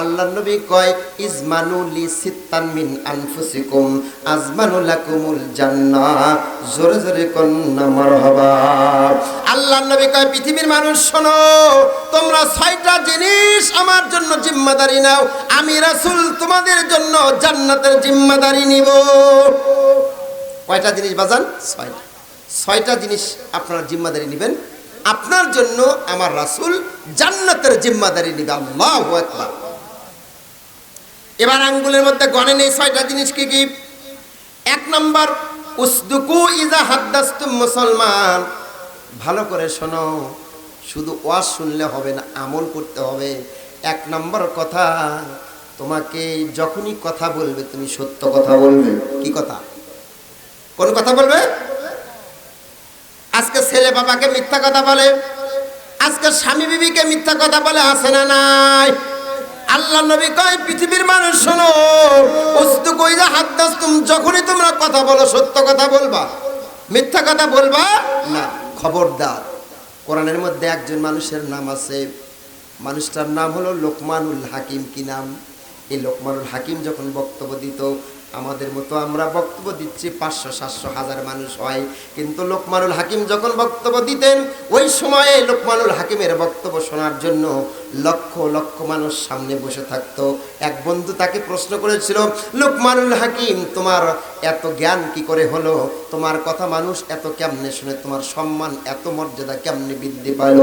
আল্লাহ নবী কয়, ইজমানু লি সিত্তান মিন আনফুসিকুম, আজমানু লাকুমুল জান্নাহ জোরে জোরে কন্না মারহাবা। আল্লাহ নবী কয়, পৃথিবীর মানুষ শোনো, তোমরা ছয়টা জিনিস আমার জন্য জিম্মাদারি নাও, আমি রাসূল তোমাদের জন্য জান্নাতের জিম্মাদারি নিব। কয়টা জিনিস বাজান? ছয়টা। ছয়টা জিনিস আপনারা জিম্মাদারি নেবেন। আপনার জন্য আমার রাসূল জান্নাতের জিম্মাদারি নিবে। আল্লাহু আকবার। এবার আঙ্গুলের মধ্যে গণে নেই ছয়টা জিনিস কি কি? এক নম্বর, উসদুকু ইজা হাদ্দাস্তুম মুসলমান। ভালো করে শোনো, শুধু ওয়াজ শুনলে হবে না, আমল করতে হবে। এক নম্বর কথা, তোমাকে যখনই কথা বলবে, তুমি সত্য কথা বলবে। কি কথা? কোন কথা বলবে? আজকে ছেলে বাবাকে মিথ্যা কথা বলে, আজকে স্বামী বিবিকে মিথ্যা কথা বলে আসে না নাই? আল্লাহ নবী কয়, পৃথিবীর মানুষ শোনো উস্তু কইরা হাত দাস্তুম যখনই তোমরা কথা বলো, সত্য কথা বলবা, মিথ্যা কথা বলবা না। খবরদার, কোরআনের মধ্যে একজন মানুষের নাম আছে, মানুষটার নাম হলো লোকমানুল হাকিম, কি নাম? এই লোকমানুল হাকিম যখন বক্তব্য দিত, আমাদের মতো আমরা বক্তব্য দিচ্ছি, পাঁচশো, সাতশো, হাজার মানুষ হয়, কিন্তু লোকমানুল হাকিম যখন বক্তব্য দিতেন, ওই সময়ে লোকমানুল হাকিমের বক্তব্য শোনার জন্য লক্ষ লক্ষ মানুষ সামনে বসে থাকতো। এক বন্ধু তাকে প্রশ্ন করেছিল, লোকমানুল হাকিম, তোমার এত জ্ঞান কি করে হলো? তোমার কথা মানুষ এত কেমনে শুনে? তোমার সম্মান, এত মর্যাদা কেমনে বৃদ্ধি পাইল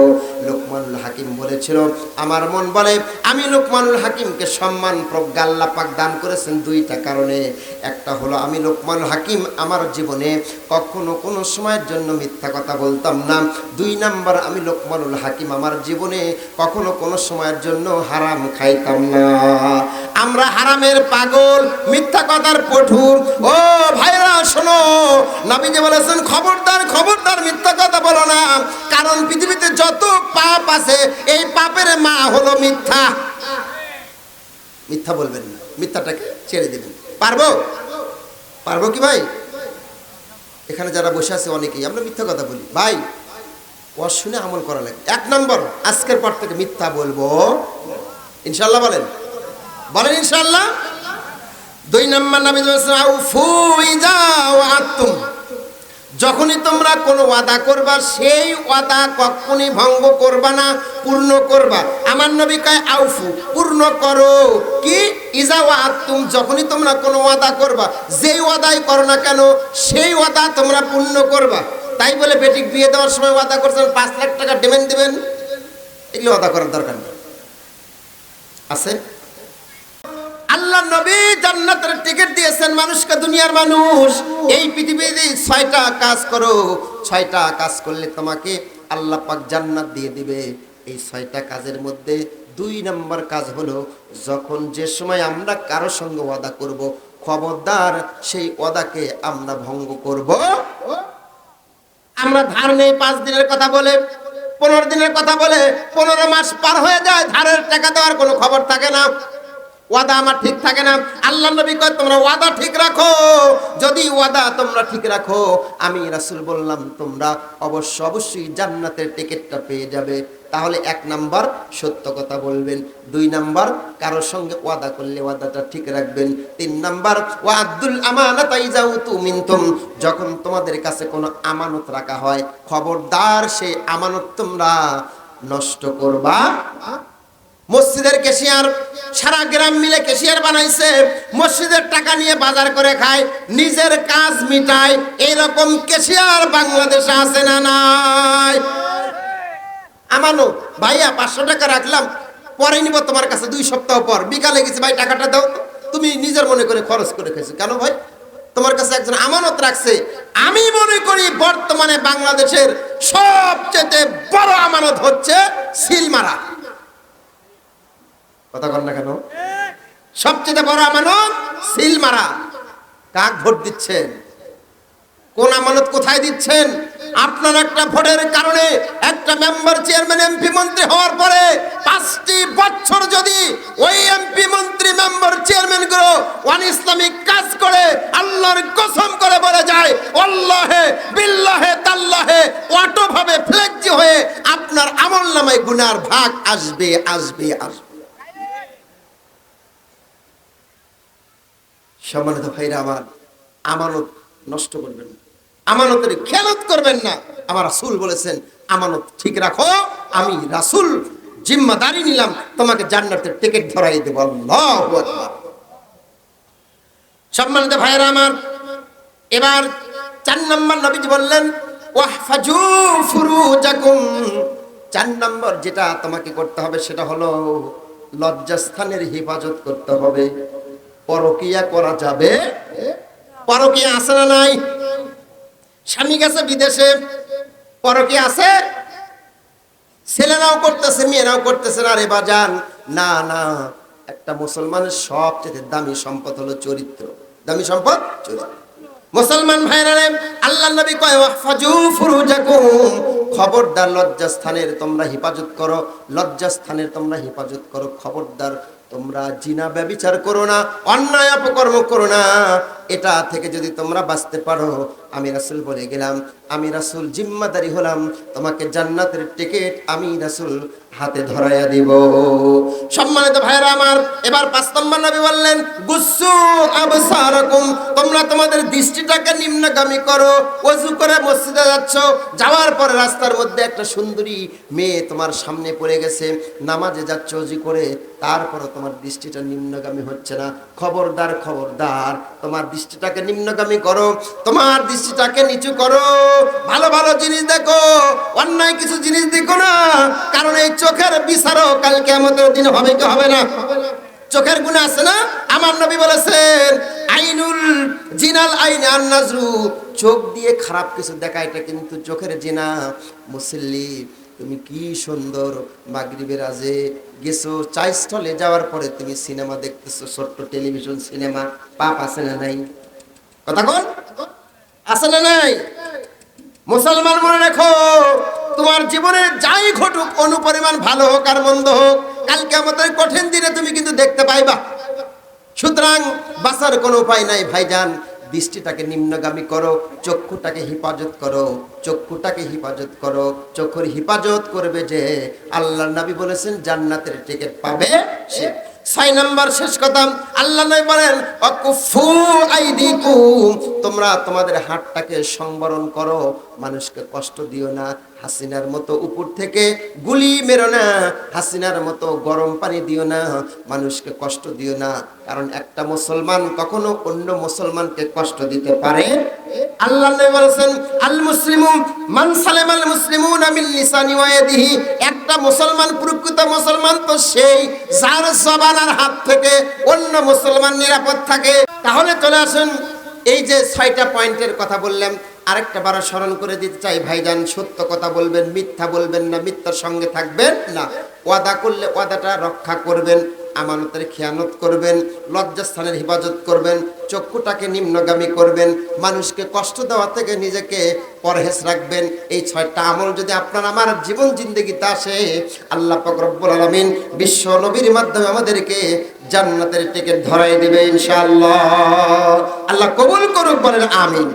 লোকমানুল হাকিম বলেছিল, আমার মন বলে, আমি লোকমানুল হাকিমকে সম্মান, প্রজ্ঞা আল্লাহ পাক দান করেছেন দুইটা কারণে। একটা হলো, আমি লোকমানুল হাকিম, আমার জীবনে কখনো কোনো সময়ের জন্য মিথ্যা কথা বলতাম না। দুই নাম্বার, আমি লোকমানুল হাকিম, আমার জীবনে কখনো কোনো সময়ের জন্য হারাম খাইতাম না। আমরা হারামের পাগল, মিথ্যা কথার পঠুর ও ভাইরা, শোনো, নবীজি বলেছেন, খবরদার খবরদার, মিথ্যা কথা বলো না। কারণ পৃথিবীতে যত পাপ আছে, এই পাপের মা হলো মিথ্যা। মিথ্যা বলবেন না, মিথ্যাটাকে ছেড়ে দেবেন। পারব? পারব কি ভাই? এখানে যারা বসে আছে অনেকেই, আমরা মিথ্যা কথা বলি। ভাই ও শুনে আমল করা লাগে। এক নম্বর, আজকের পর থেকে মিথ্যা বলব। ইনশাল্লাহ বলেন। বলেন ইনশাল্লাহ দুই নম্বর নামে আতুম যখনই তোমরা কোনো ওয়াদা করবা, সেই ওয়াদা কখনই ভঙ্গ করবা না, পূর্ণ করবা। আমার নবী কয়, আউফু, পূর্ণ করো। কি? ইজা ওয়াতুম যখনই তোমরা কোনো ওয়াদা করবা, যেই ওয়াদাই করো না কেন, সেই ওয়াদা তোমরা পূর্ণ করবা। তাই বলে বেটিক বিয়ে দেওয়ার সময় ওয়াদা করছেন, পাঁচ লাখ টাকা ডিমেন্ড দিবেন। এগুলো ওয়াদা করার দরকার নেই। আছে? আল্লাহ নবী জান্নাতের টিকিট দিয়েছেন মানুষকে, দুনিয়ার মানুষ। এই পৃথিবীতে ছয়টা কাজ করো, ছয়টা কাজ করলে তোমাকে আল্লাহ পাক জান্নাত দিয়ে দিবে। এই ছয়টা কাজের মধ্যে দুই নম্বর কাজ হলো, যখন যে সময় আমরা কারও সঙ্গে ওয়াদা করব, খবরদার সেই ওয়াদাকে আমরা ভঙ্গ করব। আমরা ধার নেই পাঁচ দিনের কথা বলে, পনেরো দিনের কথা বলে, পনেরো মাস পার হয়ে যায়, ধারের টাকা দেওয়ার কোনো খবর থাকে না। ওয়াদা আমার ঠিক থাকে না। আল্লাহ নবী কয়, তোমরা ওয়াদা ঠিক রাখো। যদি ওয়াদা তোমরা ঠিক রাখো, আমি রাসূল বললাম, তোমরা অবশ্য অবশ্যই জান্নাতের টিকিটটা পেয়ে যাবে। তাহলে এক নাম্বার সত্য কথা বলবেন। দুই নাম্বার, কারোর সঙ্গে ওয়াদা করলে ওয়াদাটা ঠিক রাখবেন। তিন নাম্বার ওয়াদুল আমানাতাই যাও তুমিনতুম যখন তোমাদের কাছে কোনো আমানত রাখা হয়, খবরদার সেই আমানত তোমরা নষ্ট করবা। মসজিদের কেশিয়ার সারা গ্রাম মিলে কেশিয়ার বানাইছে, মসজিদের টাকা নিয়ে বাজার করে খায়, নিজের কাজ মিটায় এইরকম কেশিয়ার বাংলাদেশে আছে না নাই? আমানো, ভাইয়া পাঁচশো টাকা রাখলাম, পরে নিব তোমার কাছে দুই সপ্তাহ পর। বিকালে গেছে, ভাই, টাকাটা দাও। তুমি নিজের মনে করে খরচ করে খেয়েছো কেন ভাই? তোমার কাছে একজন আমানত রাখছে। আমি মনে করি বর্তমানে বাংলাদেশের সবচেয়ে বড় আমানত হচ্ছে সিল মারা কথা কর না কেন? সবচেয়ে বড় আমানত সিল মারা। কাক ভোট দিচ্ছেন? কোন আমানত কোথায় দিচ্ছেন? আপনার একটা ভোটের কারণে একটা মেম্বার চেয়ারম্যান এমপি মন্ত্রী হওয়ার পরে পাঁচটি বছর যদি ওই এমপি মন্ত্রী মেম্বার চেয়ারম্যানগুলো ওয়ান ইসলামিক কাজ করে, আল্লাহর কসম করে বলে যায়, আল্লাহে, বিল্লাহে, তাল্লাহে অটো ভাবে ফ্লেক্সি হয়ে আপনার আমল নামায় গুনার ভাগ আসবে আসবে আসবে। সম্মানিত ভাইরা, আমার আমানত নষ্ট করবেন না। আমানতের খেয়ালত করবেন না। আমার রাসূল বলেছেন, আমানত ঠিক রাখো, আমি রাসূল জিম্মাদারি নিলাম, তোমাকে জান্নাতের টিকিট ধরাই দেব। সম্মানিত ভাইরা আমার, এবার চার নম্বর নবীজি বললেন চার নম্বর যেটা তোমাকে করতে হবে, সেটা হলো লজ্জাস্থানের হেফাজত করতে হবে। পরকিয়া করা যাবে? পরকিয়া আছে না নাই? স্বামী গেছে বিদেশে। পরকিয়া আছে? ছেলেরাও করতেছে, মেয়েরাও করতেছে না রে বাজান। না না, একটা মুসলমানের সবচেয়ে দামি সম্পদ হলো চরিত্র। দামি সম্পদ? চরিত্র। মুসলমান ভাইরা আল্লাহ নবী কয়, ওয়াহফাজু ফুরুজাকুম। খবরদার লজ্জাস্থানের তোমরা হেফাজত করো, লজ্জাস্থানের তোমরা হেফাজত করো, খবরদার তোমরা জিনা ব্যবিচার করো না, অন্যায় অপকর্ম করো না। এটা থেকে যদি তোমরা বাঁচতে পারো আমি রাসূল বলে গেলাম, আমি রাসূল জিম্মাদারি হলাম, তোমাকে জান্নাতের টিকিট আমি রাসূল হাতে ধরাইয়া দিব। সম্মানিত ভাইরা আমার, এবার পাঁচ নম্বর নবী বললেন গুসু আবসারাকুম, তোমরা তোমাদের দৃষ্টিটাকে নিম্নগামী করো, ওযু করে মসজিদে যাচ্ছ, যাওয়ার পরে রাস্তার মধ্যে একটা সুন্দরী মেয়ে তোমার সামনে পড়ে গেছে, নামাজে যাচ্ছ অজু করে, তারপরও তোমার দৃষ্টিটা নিম্নগামী হচ্ছে না। খবরদার খবরদার, তোমার দৃষ্টিটাকে নিম্নগামী করো, তোমার দৃষ্টিটাকে নিচু করো। ভালো ভালো জিনিস দেখো। অন্যায় কিছু জিনিস দেখো না। কারণ এই চোখের বিচারও কালকে আমাদের দিন হবে কি হবে না? চোখের গুণ আছে না? আমার নবী বলেছেন, আইনুল জিনাল আইনে আন্নাজরু চোখ দিয়ে খারাপ কিছু দেখা, এটা কিন্তু চোখের জিনা। মুসল্লি, তুমি কি সুন্দর মাগরিবের আজে গেছো? চাই স্থলে যাওয়ার পরে তুমি সিনেমা দেখতেছো, ছোট্ট টেলিভিশন সিনেমা। পাপ আছে না নাই? কথা কোন। আছে না নাই? মুসলমান মনে রেখো, তোমার জীবনের যাই ঘটুক, অনুপরিমাণ ভালো হোক আর মন্দ হোক, কালকে আমাদের কঠিন দিনে তুমি কিন্তু দেখতে পাইবা। সুতরাং বাঁচার কোনো উপায় নাই, ভাইজান। দৃষ্টিটাকে নিম্নগামী করো, চক্ষুটাকে হেফাজত করো, চক্ষুটাকে হেফাজত করো। চক্ষুর হেফাজত করবে যে আল্লাহ নবী বলেছেন, জান্নাতের টিকিট পাবে সে। ছয় নম্বর শেষ কথা, আল্লাহ নবী বলেন তোমরা তোমাদের হাতটাকে সংবরণ করো, মানুষকে কষ্ট দিও না, হাসিনার মতো উপর থেকে গুলি মেরো না, হাসিনার মতো গরম পানি দিও না, মানুষকে কষ্ট দিও না, কারণ একটা মুসলমান কখনো অন্য মুসলমানকে কষ্ট দিতে পারে আল্লাহ বলেছেন, আল মুসলিমু মান সালেম আল মুসলিমুনা মিন একটা মুসলমান, প্রকৃত মুসলমান তো সেই যার জবান আর হাত থেকে অন্য মুসলমান নিরাপদ থাকে। তাহলে চলে আসুন, এই যে ছয়টা পয়েন্টের কথা বললাম, আরেকটা বারো স্মরণ করে দিতে চাই। ভাইজান, সত্য কথা বলবেন, মিথ্যা বলবেন না, মিথ্যার সঙ্গে থাকবেন না। ওয়াদা করলে ওয়াদাটা রক্ষা করবেন। আমানতের খেয়ানত করবেন, লজ্জাস্থানের হেফাজত করবেন, চক্ষুটাকে নিম্নগামী করবেন, মানুষকে কষ্ট দেওয়া থেকে নিজেকে পরহেজ রাখবেন। এই ছয়টা আমল যদি আপনার আমার জীবন জিন্দগিতে আসে, আল্লাহ রব্বুল আলামিন বিশ্ব নবীর মাধ্যমে আমাদেরকে জান্নাতের টিকিট ধরাই দিবে ইনশাআল্লাহ। আল্লাহ কবুল করুক, বলেন আমিন।